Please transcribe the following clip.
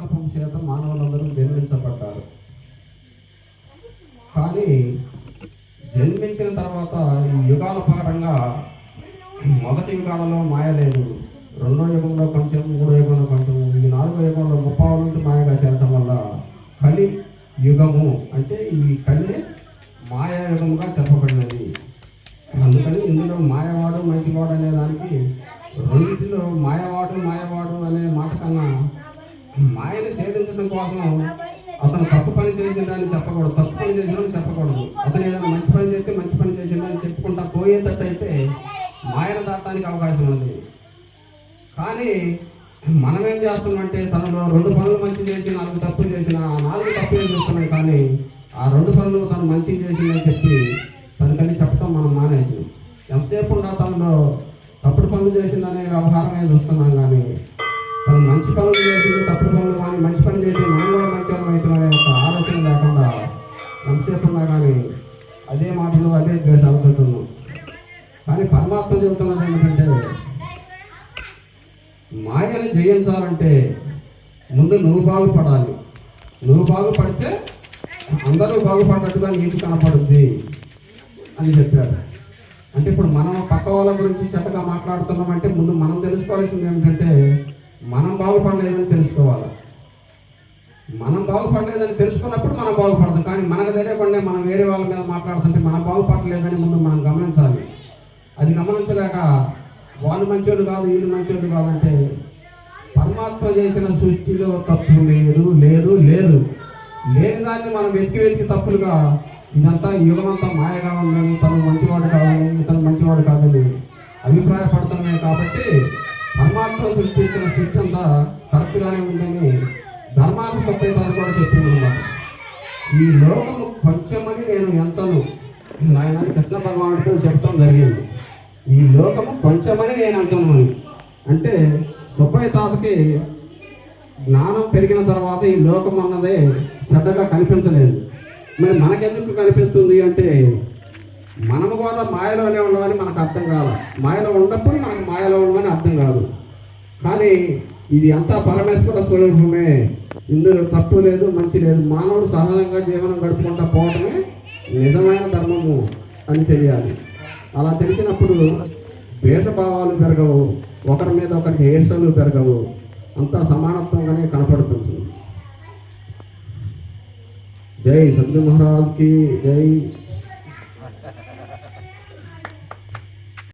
సంకల్పం చేత మానవులందరూ జన్మించబడ్డారు. కానీ జన్మించిన తర్వాత ఈ యుగాల పరంగా మొదటి యుగాలలో మాయ లేదు. రెండో యుగంలో కొంచెం మూడో యుగంలో కొంచెం ఈ నాలుగో యుగంలో గొప్ప నుంచి మాయగా చేరటం వల్ల కలి యుగము అంటే ఈ కలి మాయా యుగముగా చెప్పబడినది. అందుకని ఇందులో మాయవాడు మంచివాడు అనే దానికి రెండింటిలో మాయవాడు మాయవాడు అనే మాట కన్నా మాయను సేవించడం కోసం అతను తప్పు పని చేసిందని చెప్పకూడదు. తప్పు పని చేసిందని చెప్పకూడదు. అతను ఏదైనా మంచి పని చేస్తే మంచి పని చేసిందని చెప్పుకుంటా పోయేటట్టు అయితే మాయను దాటానికి అవకాశం ఉంది. కానీ మనం ఏం చేస్తున్నామంటే తనలో రెండు పనులు మంచి చేసి నాలుగు తప్పులు చేసిన నాలుగు తప్పులు చేస్తున్నాయి కానీ ఆ రెండు పనులు తను మంచి చేసిందని చెప్పి తనకని చెప్పడం మనం మానేసి ఎంతసేపు ఉండా తనలో తప్పుడు పనులు చేసిందనే వ్యవహారమే చూస్తున్నాం కానీ మంచి పనులు చేసి తప్పు పనులు కానీ మంచి పని చేసి మనం కూడా మంచి వాళ్ళం అవుతున్నామనే ఒక ఆలోచన లేకుండా ఎంతసేపు ఉన్నా కానీ అదే మాటలు అదే ద్వేషాలు పెడుతున్నాం కానీ పరమాత్మ చెబుతున్నది ఏమిటంటే మాయని జయించాలంటే ముందు నువ్వు బాగుపడాలి. నువ్వు బాగుపడితే అందరూ బాగుపడినట్టుగా నీకు కనపడుద్ది అని చెప్పారు అంటే ఇప్పుడు మనం పక్క వాళ్ళ గురించి చెత్తగా మాట్లాడుతున్నామంటే ముందు మనం తెలుసుకోవాల్సింది ఏమిటంటే మనం బాగుపడలేదని తెలుసుకోవాలి. మనం బాగుపడలేదని తెలుసుకున్నప్పుడు మనం బాగుపడతాం. కానీ మనకు తెలియకుండా మనం వేరే వాళ్ళ మీద మాట్లాడుతుంటే మనం బాగుపడలేదని ముందు మనం గమనించాలి. అది గమనించలేక వాళ్ళు మంచోళ్ళు కాదు వీళ్ళు మంచోళ్ళు కాదంటే పరమాత్మ చేసిన సృష్టిలో తప్పు లేదు లేదు లేదు. లేని దాన్ని మనం వెతికి వెతికి తప్పులుగా ఇదంతా యుగమంతా మాయగా ఉందని తను మంచివాడు కాదని ఇతను మంచివాడు కాదని అభిప్రాయపడుతున్నాయి కాబట్టి పరమాత్మ సృష్టించిన సృష్టి అంతా కరెక్ట్గానే ఉందని ధర్మాన్ని తొంభై కూడా చెప్పింది అన్నమాట ఈ లోకము కొంచెమని నేను ఎంతను నాయన కృష్ణ భగవానుడితో చెప్పడం జరిగింది. ఈ లోకము కొంచెమని నేను అంచను అంటే సుబ్బయ్య తాతకి జ్ఞానం పెరిగిన తర్వాత ఈ లోకం అన్నదే శ్రద్ధగా కనిపించలేదు. మరి మనకెందుకు కనిపిస్తుంది అంటే మనము కూడా మాయలోనే ఉండమని మనకు అర్థం కాదు మాయలో ఉన్నప్పుడు మనకు మాయలో ఉండమని అర్థం కాదు. కానీ ఇది అంతా పరమేశ్వర స్వరూపమే. ఇందులో తప్పు లేదు మంచి లేదు. మానవుడు సహజంగా జీవనం గడుపుకుంటా పోవటమే నిజమైన ధర్మము అని తెలియాలి. అలా తెలిసినప్పుడు భేషభావాలు పెరగవు ఒకరి మీద ఒకరికి ఏర్సలు పెరగవు. అంతా సమానత్వంగానే కనపడుతుంది. జై సద్గు మహారాజ్కి జై.